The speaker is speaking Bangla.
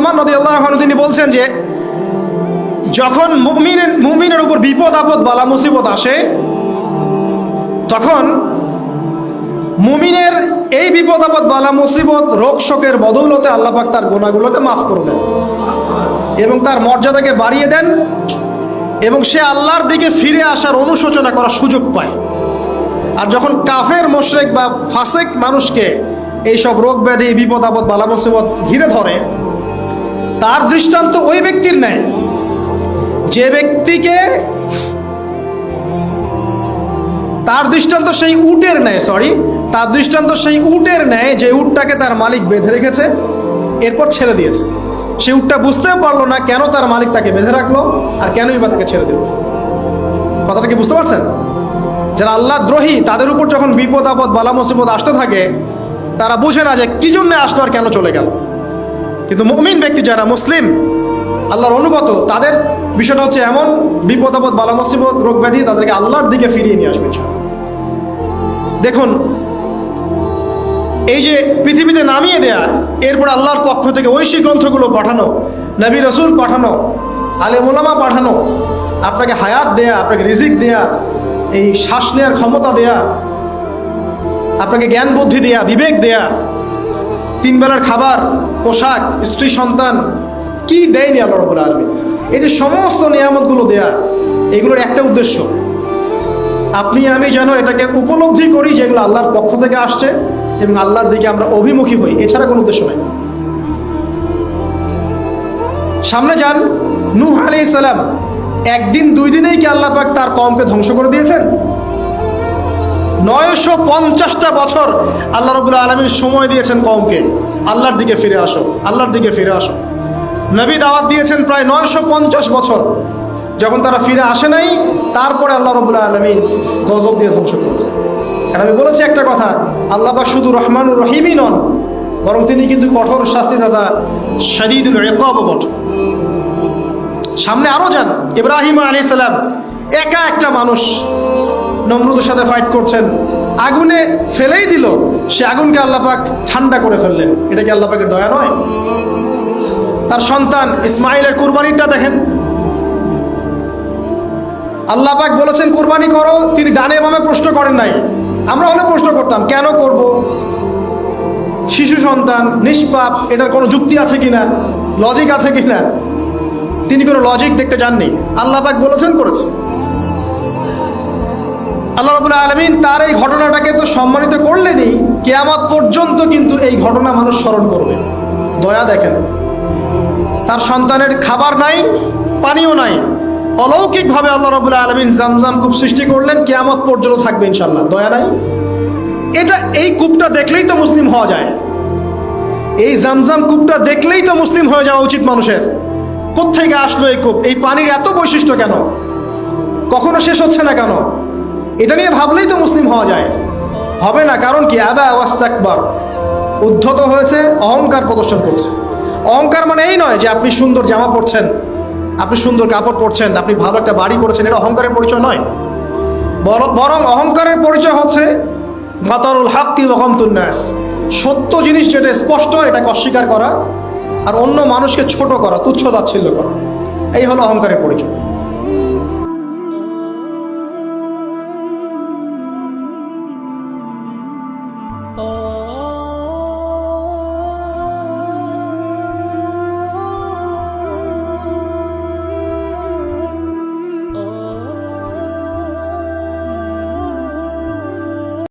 সালমান নদী আল্লাহ তিনি বলছেন যে, যখন মুমিনের মুমিনের উপর বিপদ, আপদ, বালা, মুসিবত আসে, তখন মুমিনের এই বিপদ, আপদ, বালা, মুসিবত, রোগ, শোকের বদৌলতে আল্লাহ পাক তার গোনাগুলোকে মাফ করে দেন এবং তার মর্যাদাকে বাড়িয়ে দেন এবং সে আল্লাহর দিকে ফিরে আসার অনুশোচনা করার সুযোগ পায়। আর যখন কাফের, মোশরেক বা ফাসেক মানুষকে এইসব রোগ ব্যাধি, বিপদ, আপদ, বালা, মুসিবত ঘিরে ধরে তার দৃষ্টান্ত ওই ব্যক্তির নেয় যে ব্যক্তিকে তার দৃষ্টান্ত সেই উটের নেয় সরি তার দৃষ্টান্ত সেই উটের নেয় যে উটটাকে তার মালিক বেঁধে রেখেছে, এরপর ছেড়ে দিয়েছে। সে উটটা বুঝতেও পারল না কেন তার মালিক তাকে বেঁধে রাখল আর কেনই বা তাকে ছেড়ে দিল। কথাটা কি বুঝতে পারছেন? যারা আল্লাহ দ্রোহী, তাদের উপর যখন বিপদ আপদ বালা মুসিবত আসতে থাকে, তারা বুঝে না যে কি জন্য আসলো আর কেন চলে গেল। কিন্তু মুমিন ব্যক্তি যারা মুসলিম, আল্লাহর অনুগত, তাদের বিষয়টা হচ্ছে এমন, বিপদ আপদ, বালা মুসিবত, রোগ ব্যাধি তাদেরকে আল্লাহর দিকে ফিরিয়ে নিয়ে আসবে দেখুন, এই যে পৃথিবীতে নামিয়ে দেয়া, এরপর আল্লাহর পক্ষ থেকে ঐশী গ্রন্থগুলো পাঠানো, নবী রসুল পাঠানো, আলে মোলামা পাঠানো, আপনাকে হায়াত দেয়া, আপনাকে রিজিক দেয়া, এই শ্বাস নেওয়ার ক্ষমতা দেয়া, আপনাকে জ্ঞান বুদ্ধি দেয়া, বিবেক দেয়া তিন বেলার খাবার, পোশাক, স্ত্রী, সন্তান, কি দেয়নি আল্লাহ রবুল আলমী এই যে সমস্ত নিয়ামতগুলো দেয়া, এগুলোর একটা উদ্দেশ্য। আপনি, আমি যেন এটাকে উপলব্ধি করি যেগুলো আল্লাহর পক্ষ থেকে আসছে এবং আল্লাহর দিকে আমরা অভিমুখী হই, এছাড়া কোনো উদ্দেশ্য নেই। সামনে যান, নূহ আলি সালাম, একদিন দুই দিনেই কি আল্লাহ পাক তার কমকে ধ্বংস করে দিয়েছেন? নয়শো পঞ্চাশটা বছর আল্লাহ রবুল্লা আলমীর সময় দিয়েছেন কমকে আল্লাহর দিকে ফিরে আসো, আল্লাহর দিকে ফিরে আসো। নবী দাওয়াত দিয়েছেন প্রায় নয়শো পঞ্চাশ বছর। যখন তারা ফিরে আসে নাই, তারপরে আল্লাহ রবুল্লা আলমিন গজব দিয়ে ধ্বংস করেছে। কারণ আমি বলেছি একটা কথা, আল্লাহ বা শুধু রহমানুর রহিমই নন, বরং তিনি কিন্তু কঠোর শাস্তি দাদা শরীদুল রেকব বট। সামনে আরও যান, ইব্রাহিম আলী সালাম একা একটা মানুষ নমরুদের সাথে ফাইট করছেন। আগুনে ফেলেই দিল। সে আগুনকে আল্লাপাক ঠান্ডা করে ফেললেন। এটা কি আল্লাপাকের দয়া নয়? তার সন্তান ইসমাইলের কুরবানিটা দেখেন। আল্লাপাক বলেছেন, কুরবানি করো। তিনি ডানে বামে প্রশ্ন করেন নাই। আমরা হলে প্রশ্ন করতাম, কেন করব? শিশু সন্তান, নিষ্পাপ, এটার কোনো যুক্তি আছে কিনা লজিক আছে কিনা তিনি কোনো লজিক দেখতে যাননি। আল্লাপাক বলেছেন করেছে। আল্লাহ রবুল্লা আলমিন তার এই ঘটনাটাকে তো সম্মানিত করলেনই। কেয়ামত পর্যন্ত কিন্তু এই ঘটনা মানুষ স্মরণ করবে। দয়া দেখেন। তার সন্তানের খাবার নাই, পানিও নাই। অলৌকিকভাবে আল্লাহ রবুল্লা আলমিন জামজাম কূপ সৃষ্টি করলেন, কেয়ামত পর্যন্ত থাকবে ইনশাল্লাহ দয়া নাই? এটা এই কূপটা দেখলেই তো মুসলিম হওয়া যায়। এই জামজাম কূপটা দেখলেই তো মুসলিম হয়ে যাওয়া উচিত মানুষের। কোথেকে আসলো এই কূপ? এই পানির এত বৈশিষ্ট্য কেন? কখনো শেষ হচ্ছে না কেন? এটা নিয়ে ভাবলেই তো মুসলিম হওয়া যায়। হবে না, কারণ কি? আবা ওয়াস্তাকবার উদ্ধত হয়েছে, অহংকার প্রদর্শন করছে। অহংকার মানে এই নয় যে আপনি সুন্দর জামা পরছেন, আপনি সুন্দর কাপড় পরছেন, আপনি ভালো একটা বাড়ি করেছেন, এটা অহংকারের পরিচয় নয়। বর- অহংকারের পরিচয় হচ্ছে মাতারুল হাক্কি ওয়াকামতুন্নাস সত্য জিনিস যেটা স্পষ্ট, এটাকে অস্বীকার করা, আর অন্য মানুষকে ছোট করা, তুচ্ছ তাচ্ছিল্য করা। এই হলো অহংকারের পরিচয়। Oh.